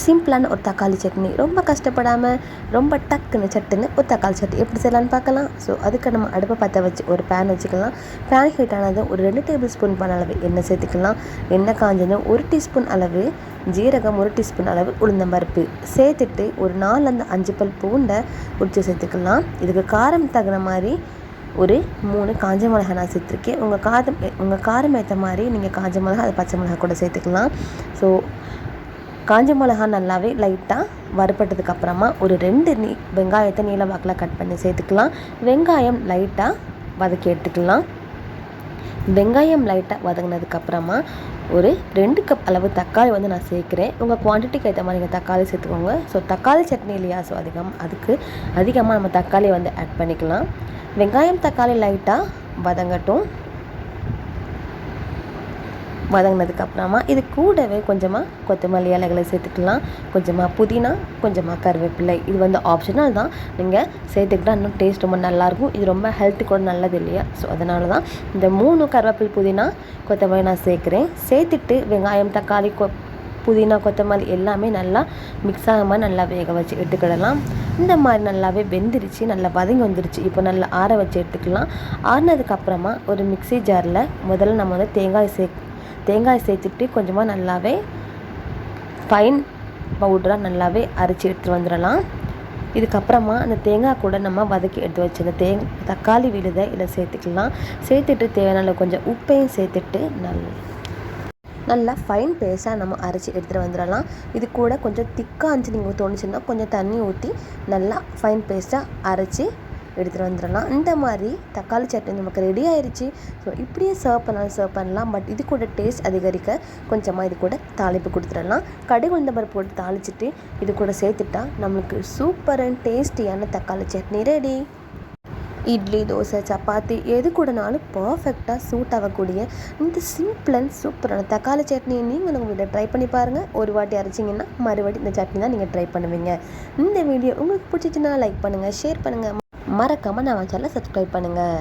சிம்பிளான ஒரு தக்காளி சட்னி. ரொம்ப கஷ்டப்படாமல் ரொம்ப டக்குன்னு சட்டுன்னு ஒரு தக்காளி சட்னி. எப்படி செய்யலான்னு பார்க்கலாம். ஸோ அதுக்கு நம்ம அடுப்பை பற்ற வச்சு ஒரு பேன் வச்சுக்கலாம். பேன் ஹீட் ஆனதும் ஒரு ரெண்டு டேபிள் ஸ்பூன் பண்ண அளவு எண்ணெய் சேர்த்துக்கலாம். எண்ணெய் காஞ்சதும் ஒரு டீஸ்பூன் அளவு ஜீரகம் ஒரு டீஸ்பூன் அளவு உளுந்தம்பருப்பு சேர்த்துட்டு ஒரு நாலுலேருந்து அஞ்சு பல் பூண்டை உரிச்சு சேர்த்துக்கலாம். இதுக்கு காரம் தகுந்த மாதிரி ஒரு மூணு காஞ்ச மிளகா நான் சேர்த்துருக்கேன். உங்கள் காரம் உங்கள் காரம் ஏற்ற மாதிரி நீங்கள் காஞ்ச மிளகா அது பச்சை மிளகா கூட சேர்த்துக்கலாம். ஸோ காஞ்ச மிளகா நல்லாவே லைட்டாக வறுப்பட்டதுக்கப்புறமா ஒரு ரெண்டு நீ வெங்காயத்தை நீல வாக்கில் கட் பண்ணி சேர்த்துக்கலாம். வெங்காயம் லைட்டாக வதக்கி எடுத்துக்கலாம். வெங்காயம் லைட்டாக வதங்கினதுக்கப்புறமா ஒரு ரெண்டு கப் அளவு தக்காளி வந்து நான் சேர்க்குறேன். உங்கள் குவான்டிட்டிக்கு ஏற்ற மாதிரி நீங்கள் தக்காளி சேர்த்துக்கோங்க. ஸோ தக்காளி சட்னி இல்லையா ஸோ அதிகம். அதுக்கு அதிகமாக நம்ம தக்காளி வந்து ஆட் பண்ணிக்கலாம். வெங்காயம் தக்காளி லைட்டாக வதங்கட்டும். வதங்கினதுக்கப்புறமா இது கூடவே கொஞ்சமாக கொத்தமல்லி இலைகளை சேர்த்துக்கலாம். கொஞ்சமாக புதினா கொஞ்சமாக கருவேப்பிலை. இது வந்து ஆப்ஷனல் தான். நீங்கள் சேர்த்துக்கிட்டால் இன்னும் டேஸ்ட் ரொம்ப நல்லாயிருக்கும். இது ரொம்ப ஹெல்த்து கூட நல்லது இல்லையா? ஸோ அதனால தான் இந்த மூணு கருவேப்பில் புதினா கொத்தமல்லி நான் சேர்க்குறேன். சேர்த்துட்டு வெங்காயம் தக்காளி கொ புதினா கொத்தமல்லி எல்லாமே நல்லா மிக்ஸ் ஆக நல்லா வேக வச்சு எடுத்துக்கிடலாம். இந்த மாதிரி நல்லாவே வெந்துருச்சு நல்லா வதங்கி வந்துருச்சு. இப்போ நல்லா ஆற வச்சு எடுத்துக்கலாம். ஆறினதுக்கப்புறமா ஒரு மிக்சி ஜாரில் முதல்ல நம்ம வந்து தேங்காய் சே தேங்காய் சேர்த்துட்டு கொஞ்சமாக நல்லாவே ஃபைன் பவுடராக நல்லாவே அரைச்சி எடுத்துகிட்டு வந்துடலாம். இதுக்கப்புறமா அந்த தேங்காய் கூட நம்ம வதக்கி எடுத்து வச்சு தே தக்காளி விழுதை இதில் சேர்த்துக்கலாம். சேர்த்துட்டு தேவையான கொஞ்சம் உப்பையும் சேர்த்துட்டு நல்லா நல்லா ஃபைன் பேஸ்ட்டாக நம்ம அரைச்சி எடுத்துகிட்டு வந்துடலாம். இது கூட கொஞ்சம் திக்காக இருந்துச்சு நீங்கள் தோணுச்சுன்னா கொஞ்சம் தண்ணி ஊற்றி நல்லா ஃபைன் பேஸ்ட்டாக அரைச்சி எடுத்துகிட்டு வந்துடலாம். இந்த மாதிரி தக்காளி சட்னி நமக்கு ரெடி ஆயிடுச்சு ஸோ இப்படியே சர்வ் பண்ணாலும் சர்வ் பண்ணலாம். பட் இது கூட டேஸ்ட் அதிகரிக்க கொஞ்சமாக இது கூட தாளிப்பு கொடுத்துடலாம். கடுகு உளுந்தம்பருப்பு போட்டு தாளிச்சிட்டு இது கூட சேர்த்துட்டா நம்மளுக்கு சூப்பர் அண்ட் டேஸ்டியான தக்காளி சட்னி ரெடி இட்லி தோசை சப்பாத்தி எது கூடனாலும் பர்ஃபெக்டாக சூட் ஆகக்கூடிய இந்த சிம்பிள் அண்ட் சூப்பரான தக்காளி சட்னி நீங்கள் உங்கள் வீட்டில் ட்ரை பண்ணி பாருங்கள் ஒரு வாட்டி அரைச்சிங்கன்னா மறுபடி இந்த சட்னி தான் நீங்கள் ட்ரை பண்ணுவீங்க. இந்த வீடியோ உங்களுக்கு பிடிச்சிச்சுன்னா லைக் பண்ணுங்கள் ஷேர் பண்ணுங்கள் மறக்காமல் நான் சேனலை சப்ஸ்கிரைப் பண்ணுங்கள்